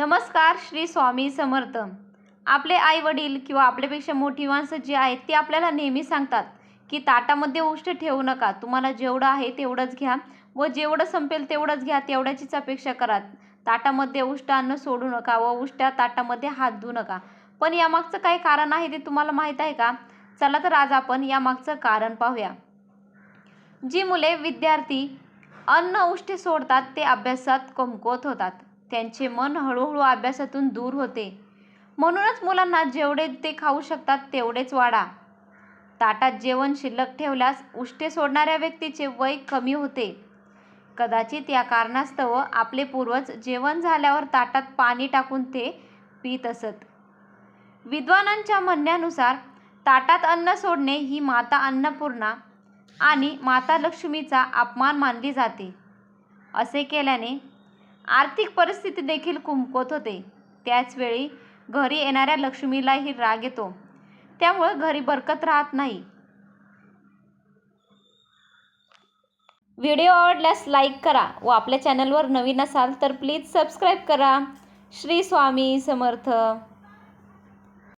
नमस्कार श्री स्वामी समर्थ. आपले आई वडील किंवा आपल्यापेक्षा मोठी माणसं जी आहेत ती आपल्याला नेहमी सांगतात की ताटामध्ये उष्ट ठेवू नका. तुम्हाला जेवढं आहे तेवढंच घ्या व जेवढं संपेल तेवढंच घ्या तेवढ्याचीच अपेक्षा करा ताटामध्ये उष्ट अन्न सोडू नका व उष्ट्या ताटामध्ये हात धुऊ नका. पण यामागचं काय कारण आहे ते तुम्हाला माहीत आहे का? चला तर आज आपण यामागचं कारण पाहूया. जी मुले विद्यार्थी अन्न उष्टे सोडतात ते अभ्यासात कमकुवत होतात. त्यांचे मन हळूहळू अभ्यासातून दूर होते. म्हणूनच मुलांना जेवढे ते खाऊ शकतात तेवढेच वाढा. ताटात जेवण शिल्लक ठेवल्यास उष्टे सोडणाऱ्या व्यक्तीचे वय कमी होते. कदाचित या कारणास्तव आपले पूर्वज जेवण झाल्यावर ताटात पाणी टाकून ते पित असत. विद्वानांच्या म्हणण्यानुसार ताटात अन्न सोडणे ही माता अन्नपूर्णा आणि माता लक्ष्मीचा अपमान मानली जाते. असे केल्याने आर्थिक परिस्थिती देखील कुमकुवत होते. त्याचवेळी घरी येणाऱ्या लक्ष्मीलाही राग येतो. त्यामुळे घरी बरकत राहत नाही. व्हिडिओ आवडल्यास लाईक करा व आपल्या चॅनलवर नवीन असाल तर प्लीज सबस्क्राईब करा. श्री स्वामी समर्थ.